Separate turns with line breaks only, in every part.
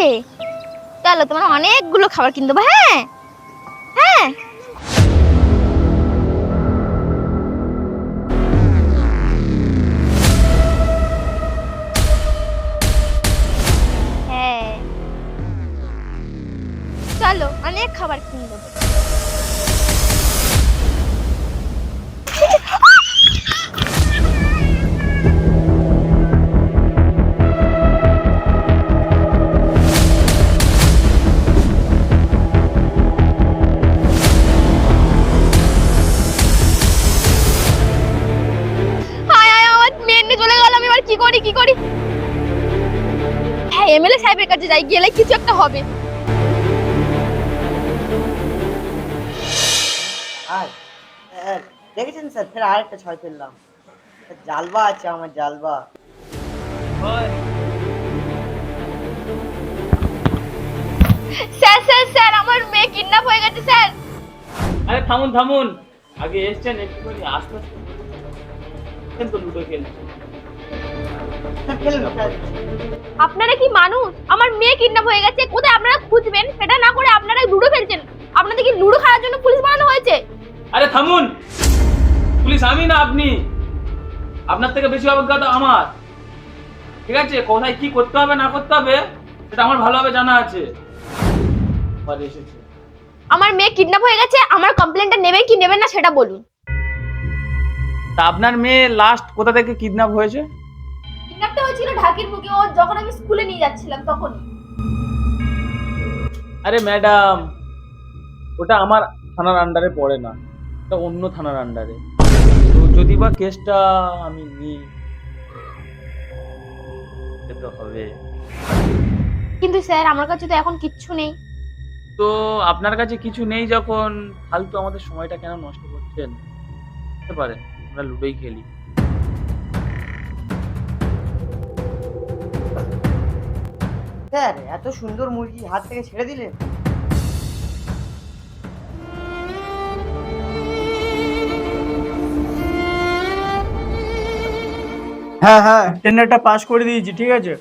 আছে? চলো তোমার অনেকগুলো খাবার কিনতে হ্যাঁ? কাছে যাই গেলে কিছু একটা হবে।
আর দেখেছেন স্যার ফের আরেকটা ছয় ফেললাম। জালবা আছে আমার জালবা।
স্যার স্যার স্যার আমার মেয়ে কিডন্যাপ হয়ে গেছে স্যার।
আরে থামুন থামুন। আগে এসছেন একটুখানি আস্তে আস্তে। খেলছেন তো লুডো
স্যার
আপনারা কি মানুষ? আমার মেয়ে কিডন্যাপ হয়ে গেছে কোথায় আপনারা খুঁজবেন? সেটা না করে আপনারা লুডো খেলছেন। আপনাদের কি লুডো খেলার জন্য পুলিশ বানানো হয়েছে?
আরে থামুন! পুলিশ আমি না আপনি? আপনার থেকে বেশি অভিজ্ঞতা আমার। ঠিক আছে কোথায় কি করতে হবে না করতে হবে সেটা আমার ভালোভাবে জানা আছে।
আমার মেয়ে কিডন্যাপ হয়ে গেছে আমার কমপ্লেনটা নেবেন কি নেবেন না সেটা বলুন।
তা আপনার মেয়ে লাস্ট কোথা থেকে কিডন্যাপ হয়েছে?
কিডন্যাপটা হয়েছিল ঢাকির বুকে ও যখন আমি স্কুলে নিয়ে যাচ্ছিলাম তখন।
আরে ম্যাডাম ওটা আমার থানার আন্ডারে পড়ে না ওটা অন্য থানার আন্ডারে তো যদি বা কেসটা আমি নিই তো হবে।
কিন্তু স্যার আমার কাছে তো এখন কিচ্ছু নেই।
তো আপনার কাছে কিছু নেই যখন? ফালতু আমাদের সময়টা কেন নষ্ট করছেন? হতে পারে আমরা লুডোই খেলি।
স্যার এত সুন্দর মুরগি হাত থেকে ছেড়ে দিলেন
হ্যাঁ হ্যাঁ টেন্ডারটা পাস করে দিয়েছি ঠিক আছে?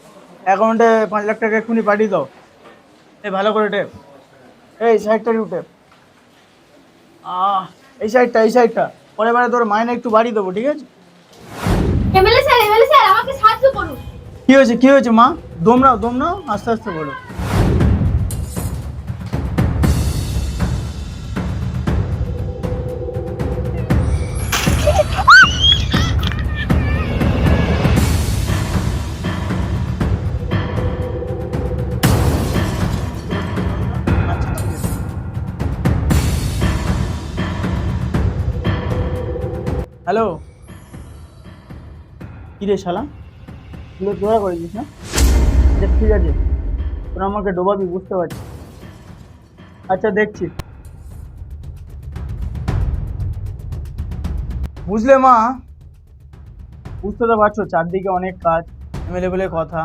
অ্যাকাউন্টে পাঁচ লাখ টাকা এক্ষুনি পাঠিয়ে দাও। এই ভালো করে টেপ। এই সাইডটা একটু টেপ। এই সাইডটা এই সাইডটা পরে বারে তোর মাইনে একটু বাড়িয়ে দেবো ঠিক আছে?
এমএলএ স্যার এমএলএ স্যার আমাকে সাহায্য করুন।
কি হয়েছে কি হয়েছে মা? দম নাও দম নাও আস্তে আস্তে বলো। হ্যালো। কি রে শালা? তুই জোড়া করেছিস না? আচ্ছা ঠিক আছে। তোরা আমাকে ডোবাবি বুঝতে পারছি। আচ্ছা দেখছি। বুঝলে মা? বুঝতে তো পারছ চারদিকে অনেক কাজ এমএলএ বলে কথা।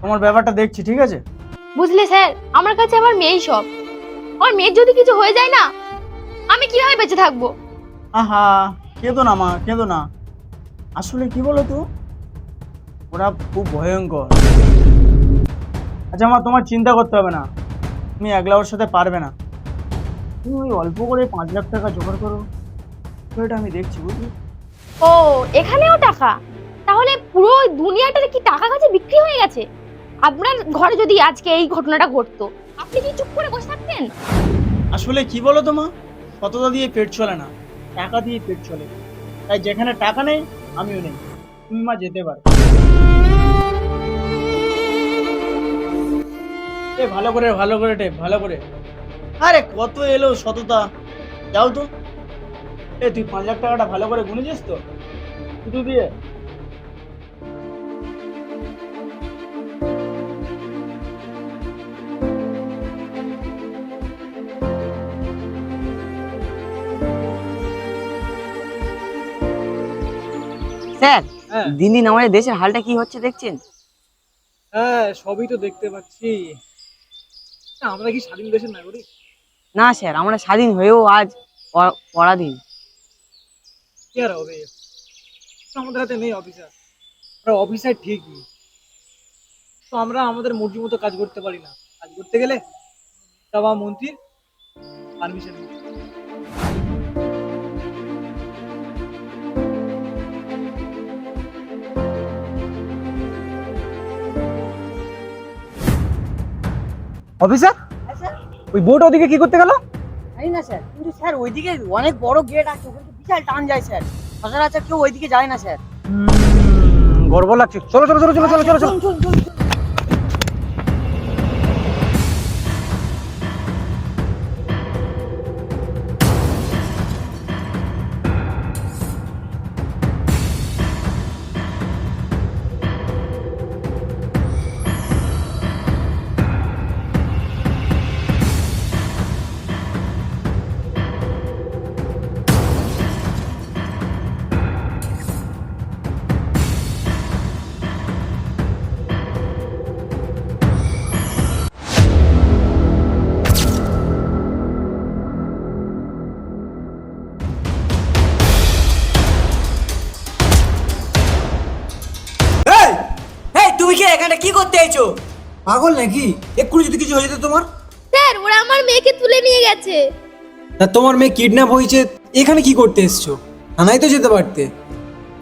তোমার ব্যাপারটা দেখছি ঠিক আছে?
বুঝলে স্যার আমার কাছে আমার মেয়েই সব। আমার মেয়ের যদি কিছু হয়ে যায় না আমি কীভাবে বেঁচে থাকব?
আহা কেঁদো না মা কেঁদো না। আসলে কি বলো তো? ওরা খুব ভয়ঙ্কর। আচ্ছা মা তোমার চিন্তা করতে হবে না। তুমি একলা ওর সাথে পারবে না। তুমি ওই অল্প করে পাঁচ লাখ টাকা জোগাড় করো। বিষয়টা আমি দেখছি বুঝলি?
ও এখানেও টাকা? তাহলে পুরো দুনিয়াটা কি টাকা কাছে বিক্রি হয়ে গেছে? আপনার ঘরে যদি আজকে এই ঘটনাটা ঘটতো আপনি কি চুপ করে বসে থাকতেন?
আসলে কি বলো তো মা? কতটা দিয়ে পেট চলে না। টাকা দিয়ে পেট চলে। তাই যেখানে টাকা নেই আমিও নেই। তুমি মা যেতে পারো। এ, ভালো করে ভালো করে টেপ, ভালো করে। আরে, কত এলো সততা। যাও তো। এ, তুই পাঁচ লাখ টাকাটা ভালো করে গুনেছিস তো? শুধু দিয়ে।
স্যার দিন দিন আমাদের দেশের হালটা কি হচ্ছে দেখছেন?
হ্যাঁ সবই তো দেখতে পাচ্ছি। আমরা কি স্বাধীন দেশের নাগরিক?
না স্যার আমরা স্বাধীন হয়েও আজ পরাধীন।
কি আর হবে? আমাদের হাতে নেই অফিসার। আমরা অফিসার ঠিকই।
তো আমরা আমাদের মর্জি মতো কাজ করতে পারি না। কাজ করতে গেলে বা মন্ত্রীর পারমিশন
অফিসার?
স্যার
ওই বোট ওদিকে কি করতে গেল?
জানি না স্যার। কিন্তু স্যার ওইদিকে অনেক বড় গেট আছে ওখানে তো বিশাল টান যায় স্যার। সচরাচর কেউ ওইদিকে যায় না স্যার।
গর্ব লাগছে। চলো চলো চলো চলো চলো চলো চলো।
করতে এসেছ
পাগল নাকি? এক্ষুনি যদি কিছু হয়ে যেত তোমার?
স্যার ওরা আমার মেয়েকে তুলে নিয়ে গেছে।
তা তোমার মেয়ে কিডন্যাপ হয়েছে এখানে কি করতে এসছো? থানায় তো যেতে পারতে।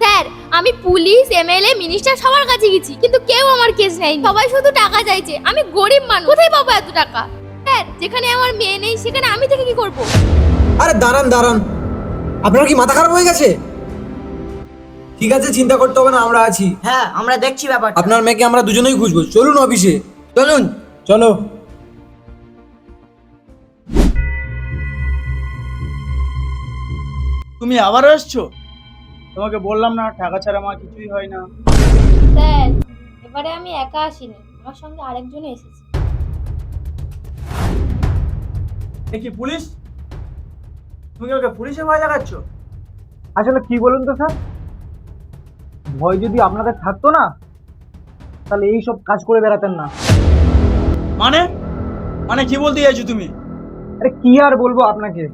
স্যার আমি পুলিশ এমএলএ মিনিস্টার সবার কাছে গেছি কিন্তু কেউ আমার কেস নেয়নি। সবাই শুধু টাকা চাইছে। আমি গরিব মানুষ। কোথায় পাবো এত টাকা? স্যার যেখানে আমার মেয়ে নেই সেখানে আমি থেকে কি করব?
আরে দাঁড়ান দাঁড়ান। আপনার কি মাথা খারাপ হয়ে গেছে? ঠিক আছে চিন্তা করতে হবে না আমরা আছি।
হ্যাঁ আমরা দেখছি ব্যাপারটা।
আপনার মেয়েকে আমরা দুজনেই খুঁজবো। চলুন অফিসে।
চলুন।
চলো।
তুমি আবারও এসছো? তোমাকে বললাম না টাকা ছাড়া আমার কিছুই হয় না।
স্যার এবারে আমি একা আসিনি আমার সঙ্গে আরেকজন এসেছে।
এ কি পুলিশ? তুমি কি ওকে পুলিশে ভয় দেখাচ্ছ? আসলে কি বলুন তো স্যার? ভয় যদি আপনাদের থাকতো না তাহলে এই সব কাজ করে বেড়াতেন না। মানে? মানে কি বলতে চাইছো তুমি? আরে কি আর বলব আপনাকে?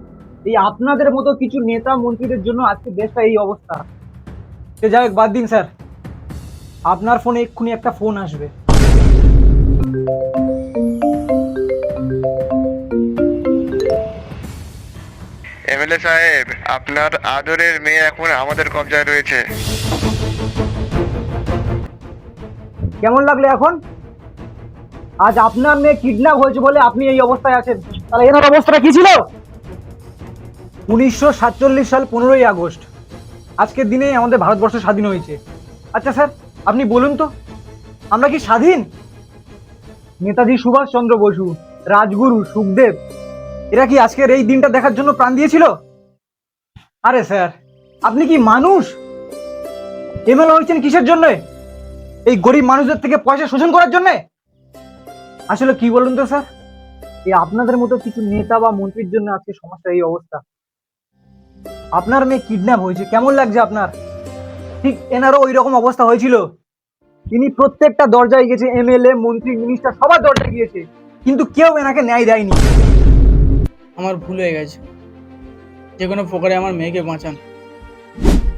এই আপনাদের মতো কিছু নেতা মন্ত্রীদের জন্য আজকে দেশটা এই অবস্থা। সে যাই হোক, বাদ দিন স্যার। আপনার ফোনে এক্ষুনি একটা ফোন আসবে।
এমএলএ সাহেব আপনার আদরের মেয়ে এখন আমাদের কবজায় রয়েছে।
কেমন লাগল এখন? আজ আপনার মেয়ে কিডন্যাপ হয়েছে বলে আপনি এই অবস্থায় আছেন। তাহলে এনার অবস্থাটা কি ছিল? উনিশশো সাতচল্লিশ সাল পনেরোই আগস্ট। আজকের দিনে আমাদের ভারতবর্ষ স্বাধীন হয়েছে। আচ্ছা স্যার, আপনি বলুন তো, আমরা কি স্বাধীন? নেতাজি সুভাষচন্দ্র বসু, রাজগুরু, সুখদেব, এরা কি আজকের এই দিনটা দেখার জন্য প্রাণ দিয়েছিল? আরে স্যার, আপনি কি মানুষ? এমএলএ হয়েছেন কিসের জন্য? এই গরিব মানুষদের থেকে পয়সা শোষণ করার জন্য? আসলে কি বলুন তো স্যার? এই আপনাদের মতো কিছু নেতা বা মন্ত্রীর জন্য আজকে সমস্যা এই অবস্থা। আপনার মেয়ে কিডন্যাপ হয়েছে কেমন লাগছে আপনার? ঠিক এনারও ওই রকম অবস্থা হয়েছিল। তিনি প্রত্যেকটা দরজায় গেছে এমএলএ মন্ত্রী মিনিস্টার সবার দরজায় গিয়েছে। কিন্তু কেউ এনাকে ন্যায় দেয়নি।
আমার ভুল হয়ে গেছে। যে কোনো প্রকারে আমার মেয়েকে বাঁচান।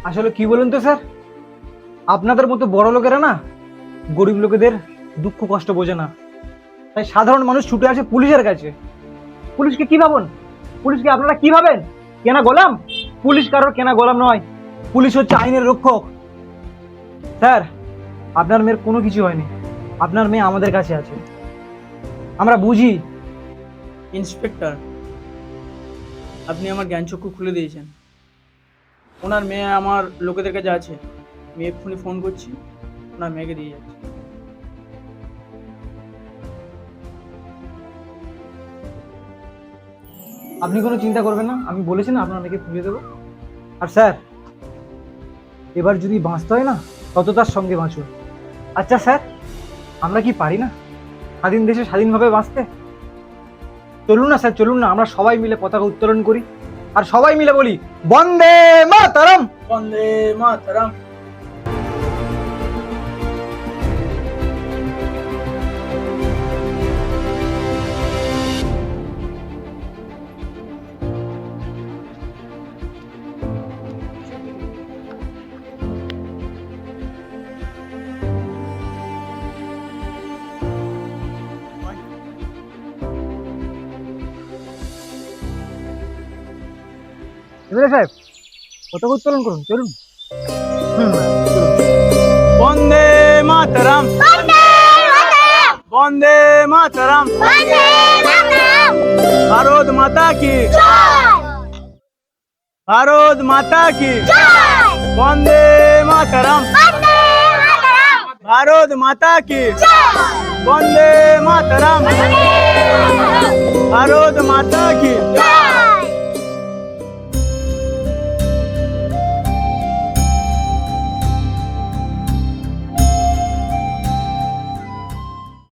আসলে কি বলুন তো স্যার? আপনাদের মতো বড় লোকেরা না গরিব লোকেদের দুঃখ কষ্ট বোঝে না। তাই সাধারণ মানুষ ছুটে আসে পুলিশের কাছে। পুলিশকে কি ভাবেন? পুলিশকে আপনারা কি ভাবেন? কেনা গোলাম? পুলিশ কারোর কেনা গোলাম নয়। পুলিশ হচ্ছে আইনের রক্ষক। স্যার, আপনার মেয়ের কোনো কিছু হয়নি। আপনার মেয়ে আমাদের কাছে আছে। আমরা বুঝি।
ইন্সপেক্টর, আপনি আমার জ্ঞানচক্ষু খুলে দিয়েছেন। ওনার মেয়ে আমার লোকেদের কাছে আছে। আমি এক্ষুনি ফোন করছি ওনার মেয়েকে দিয়ে যাচ্ছি।
আপনি কোনো চিন্তা করবেন না, আমি বলেছি না আপনার মেয়েকে খুঁজে দেবো। আর স্যার, এবার যদি বাঁচতে হয় না ততটার সঙ্গে বাঁচুন। আচ্ছা স্যার, আমরা কি পারি না? স্বাধীন দেশে স্বাধীনভাবে বাঁচতে? চলুন না স্যার, চলুন না, আমরা সবাই মিলে পতাকা উত্তোলন করি। আর সবাই মিলে বলি, বন্দে মাতরম!
বন্দে মাতরম। এমএলএ সাহেব পতাকা উত্তোলন করুন চলুন। বন্দে মাতরম। বন্দে মাতরম। ভারত মাতা কি? ভারত মাতা কি? বন্দে মাতরম। ভারত মাতা কি? বন্দে মাতরম। ভারত মাতা কি?